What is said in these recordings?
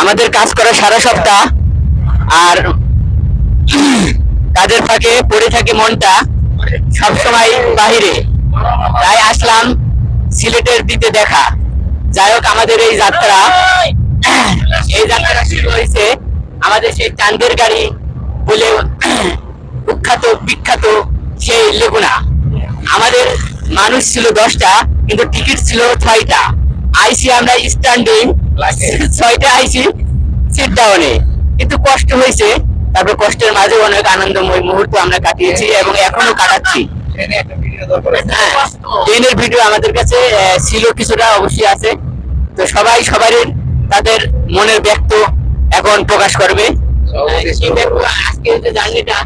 আমাদের কাজ করা সারা সপ্তাহ, আর কাজের ফাঁকে পড়ে থাকে মনটা সবসময় বাহিরে। তাই আসলাম সিলেটের দিতে দেখা। যাই হোক, আমাদের এই যাত্রা এই যাত্রা শুরু হয়েছে। আমাদের সেই চান্দের গাড়ি বলে কুখ্যাত, বিখ্যাত সেই লেগুনা। আমাদের মানুষ ছিল দশটা, কিন্তু টিকিট ছিল ছয়টা। আইসি আমরা স্ট্যান্ডিং ছয়টা আইসি সিট ডাউনে কিন্তু কষ্ট হয়েছে। তারপর কষ্টের মাঝে অনেক আনন্দময় মুহূর্ত আমরা কাটিয়েছি এবং এখনও কাটাচ্ছি। হ্যাঁ, ট্রেনের ভিডিও আমাদের কাছে ছিল কিছুটা অবশ্যই আছে। তো সবাই সবারই তাদের মনের ব্যক্ত এখন প্রকাশ করবে। আজকে যে জার্নিটা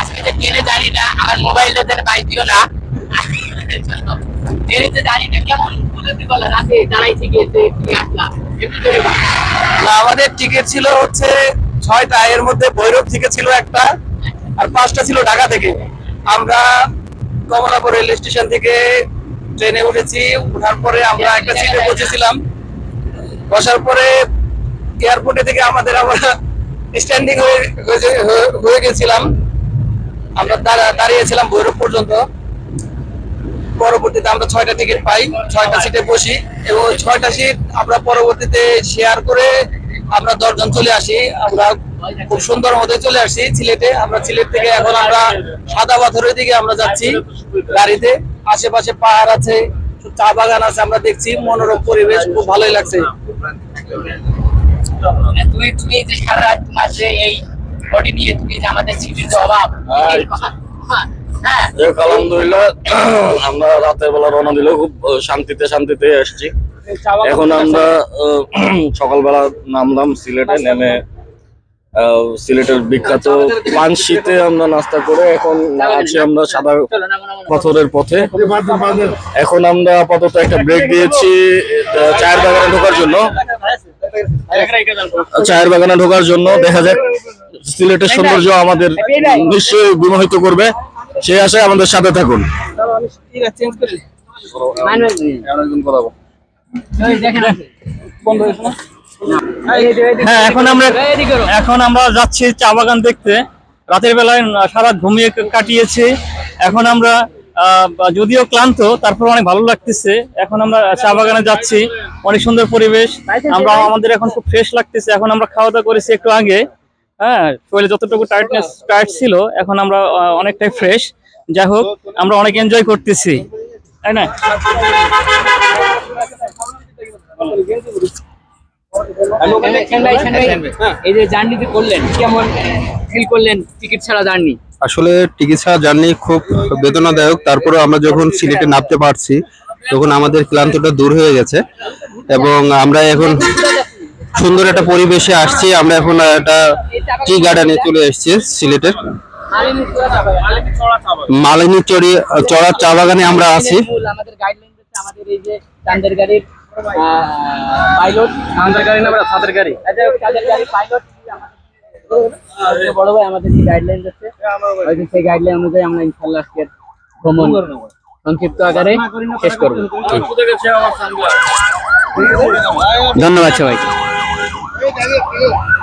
আজকে যে ট্রেনে জার্নিটা আমার মোবাইলটা বাইর দিও না। যে কেমন? উপলব্ধি রাতে দাঁড়াই থেকে আমাদের টিকিট ছিল হচ্ছে ছয়টা এর মধ্যে ভৈরব থেকে ছিল একটা আর পাঁচটা ছিল ঢাকা থেকে। আমরা কমলাপুর রেল স্টেশন থেকে ট্রেনে উঠেছি ওঠার পরে আমরা একটা সিটে বসেছিলাম। বসার পরে এয়ারপোর্টে থেকে আমাদের আবার স্ট্যান্ডিং হয়ে গেছিলাম। আমরা দাঁড়িয়েছিলাম ভৈরব পর্যন্ত। পরবর্তীতে আমরা ছয়টা টিকিট পাই ছয়টা সিটে বসি এবং ছয়টা সিট আমরা পরবর্তীতে শেয়ার করে আমরা দশজন চলে আসি। আমরা খুব সুন্দর মতো চলে আসি সিলেটে। আমরা সিলেট থেকে এখন আমরা সাদা পাথরের দিকে আমরা যাচ্ছি গাড়িতে। আশেপাশে পাহাড় আছে চা বাগান আছে আমরা দেখছি মনোরম পরিবেশ খুব ভালোই লাগছে। তুমি তুমি যে সারা রাত এই বডি নিয়ে তুমি যে আমাদের সিটির অভাব হ্যাঁ, আলহামদুলিল্লাহ আমরা রাতের বেলা রওনা দিলেও খুব শান্তিতে শান্তিতে এসেছি। এখন আমরা আহ, সকালবেলা নামলাম সিলেটে নেমে আহ, সিলেটের বিখ্যাত পানশিতে আমরা নাস্তা করে এখন আছি আমরা সাদা পাথরের পথে। এখন আমরা আপাতত একটা ব্রেক দিয়েছি চায়ের বাগানে ঢোকার জন্য। চায়ের বাগানে ঢোকার জন্য। দেখা যাক সিলেটের সৌন্দর্য আমাদের নিশ্চয়ই বিমোহিত করবে। সেই আশায় আমাদের সাথে থাকুন। হ্যাঁ আমরা এখন আমরা যাচ্ছি চা বাগান দেখতে। রাতের বেলায় সারা ঘুমিয়ে কাটিয়েছি। এখন আমরা যদিও ক্লান্ত, তারপর অনেক ভালো লাগতেছে। এখন আমরা চা বাগানে যাচ্ছি। অনেক সুন্দর পরিবেশ। আমরা আমাদের এখন খুব ফ্রেশ লাগতেছে। এখন আমরা খাওয়া দাওয়া করেছি একটু আগে। হ্যাঁ শরীরে যতটুকু টাইটনেস টাইট ছিল এখন আমরা অনেকটাই ফ্রেশ যাই হোক আমরা অনেক এনজয় করতেছি। তাই না? সেন্ডাই, সেন্ডাই, এই যে জার্নিতে করলেন কেমন ফিল করলেন টিকিট ছাড়া জার্নি আসলে টিকিট ছাড়া জার্নি খুব বেদনাদায়ক। তারপরে আমরা যখন সিলেটে নামতে পারছি তখন আমাদের ক্লান্তটা দূর হয়ে গেছে। এবং আমরা এখন সুন্দর একটা পরিবেশে আসছি। আমরা এখন একটা টি গার্ডেনে চলে এসেছি, সিলেটের। মালিনী চড়ি, চড়া চা বাগানে আমরা আছি। বড় ভাই আমাদের যে গাইডলাইন সেই অনুযায়ী আমরা আকারে শেষ করব ধন্যবাদ সবাইকে। Saya.